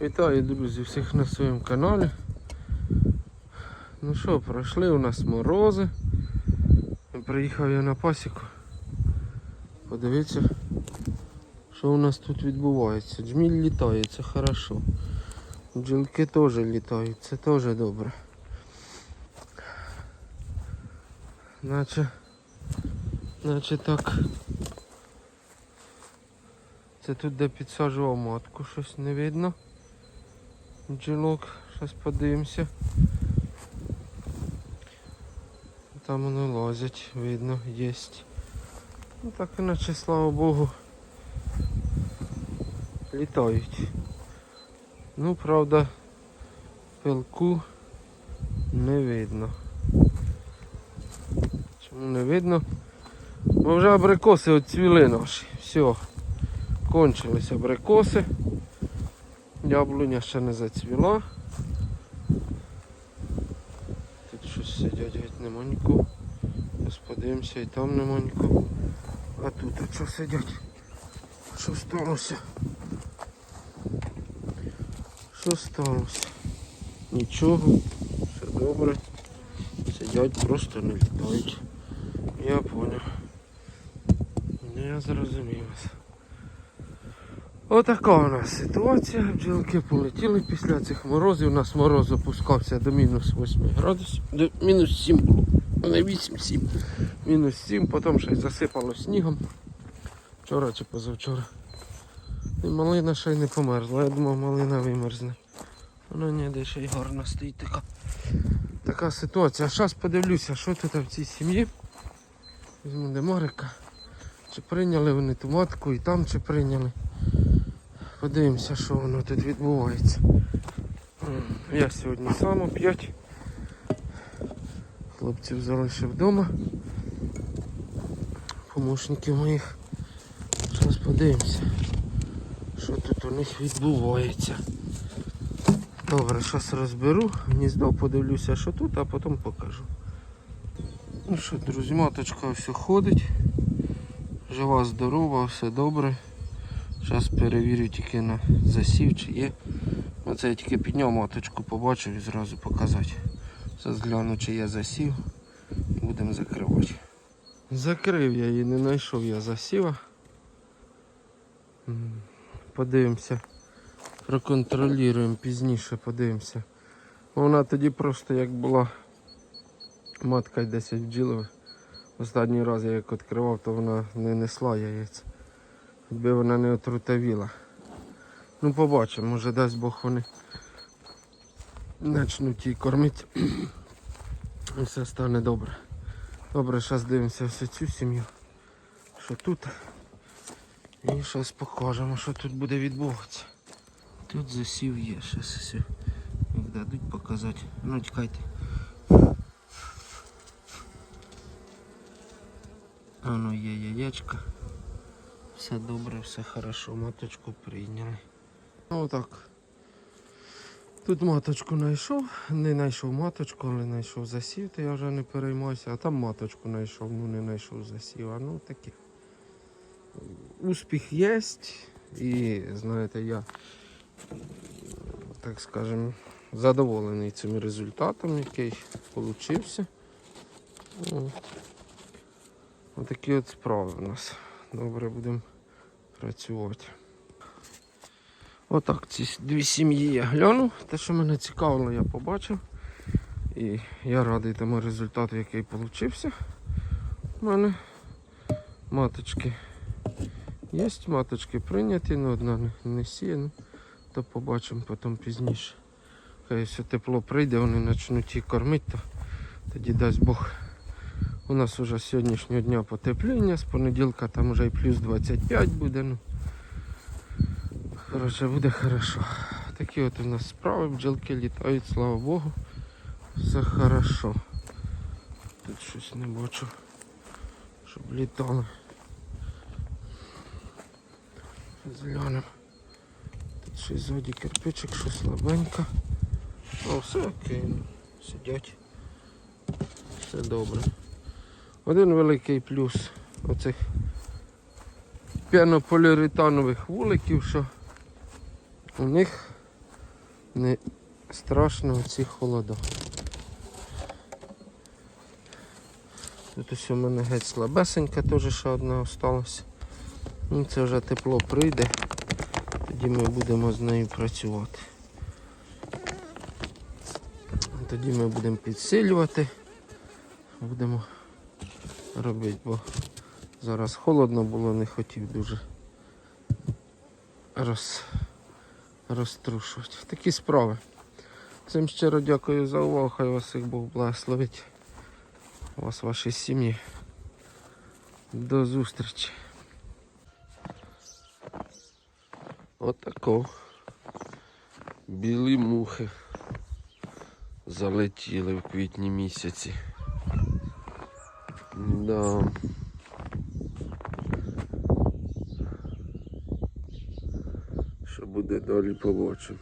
Вітаю, друзі, всіх на своєму каналі. Ну що, пройшли у нас морози. Приїхав я на пасіку. Подивіться, що у нас тут відбувається. Джміль літає, це хорошо. Бджілки теж літають, це теж добре. Наче, наче так. Це тут де підсаджував матку, щось не видно. Бджілок, зараз подивимося. Там вони лазять, видно, єсть. Ну так іначе, слава Богу, літають. Ну, правда, пилку не видно. Чому не видно? Бо вже абрикоси оцвіли наші. Все. Кончились абрикоси. Яблуня ще не зацвіла. Тут щось сидять, геть нема нікого. І там нема нікого. А тут а що сидять? Що сталося? Що сталося? Нічого, все добре. Сидять, просто не літають. Я поняв. Я зрозумів вас. Отака у нас ситуація. Бджілки полетіли після цих морозів. У нас мороз опускався до мінус 8 градусів. До мінус 7 було. Не 8-7. Мінус 7, потім ще й засипало снігом. Вчора чи позавчора. І малина ще й не померзла. Я думав, малина вимерзне. Вона ніде ще й гарно стоїть така. Така ситуація. А зараз подивлюся, що тут в цій сім'ї. Візьму демарика. Чи прийняли вони ту матку і там чи прийняли. Подивимося, що воно тут відбувається. Я сьогодні сам оп'ять. Хлопців залишив вдома. Помощників моїх. Зараз подивимося, що тут у них відбувається. Добре, зараз розберу, гніздо, подивлюся, що тут, а потім покажу. Ну що, друзі, маточка все ходить. Жива, здорова, все добре. Зараз перевірю тільки на засів чи є. Оце я тільки підняв маточку, побачив і зразу показати. Зараз гляну, чи є засів. Будемо закривати. Закрив я її, не знайшов я засіва. Подивимося. Проконтролюємо пізніше, подивимося. Вона тоді просто як була матка 10 бджілових. Останній раз я як відкривав, то вона не несла яєць. Якби вона не отрутавіла. Ну побачимо, може дасть Бог вони почнуть її кормити. І все стане добре. Добре, зараз дивимося всю цю сім'ю. Що тут. І зараз покажемо, що тут буде відбуватися. Тут засів є, зараз. Як дадуть показати. Ну чекайте. Ну є яєчка. Все добре, все хорошо, маточку прийняли. Ну так. Тут маточку знайшов, не знайшов маточку, але знайшов засів, то я вже не переймаюся, а там маточку знайшов, ну не знайшов засів, а ну таке. Успіх є, і знаєте, я, так скажем, задоволений цим результатом, який вийшов. Отакі от справи у нас. Добре будемо працювати. Отак ці дві сім'ї я глянув. Те, що мене цікавило, я побачив. І я радий тому результату, який вийшов. У мене маточки є, маточки прийняті, але одна не, сіяна. То побачимо потім пізніше. Хай все тепло прийде, вони почнуть її кормити, то тоді дасть Бог. У нас вже з сьогоднішнього дня потепління, з понеділка там вже і плюс 25 буде. Ну. Коротше, буде хорошо. Такі от у нас справи, бджілки літають, слава Богу. Все хорошо. Тут щось не бачу, щоб літали. Зглянемо. Тут ще ззаді кирпичик, що слабенько. О, все окей. ну, Сидять. Все добре. Один великий плюс оцих п'янополіуретанових вуликів, що у них не страшно ці холода. Тут ось у мене геть слабесенька, теж ще одна осталась. Ну, це вже тепло прийде, тоді ми будемо з нею працювати. Тоді ми будемо підсилювати, будемо робити, бо зараз холодно було, не хотів дуже роз, розтрушувати. Такі справи. Всім щиро дякую за увагу, хай вас всіх Бог благословить. Вас, ваші сім'ї. До зустрічі. Отако. Білі мухи залетіли в квітні місяці. Да. Що буде далі побачимо.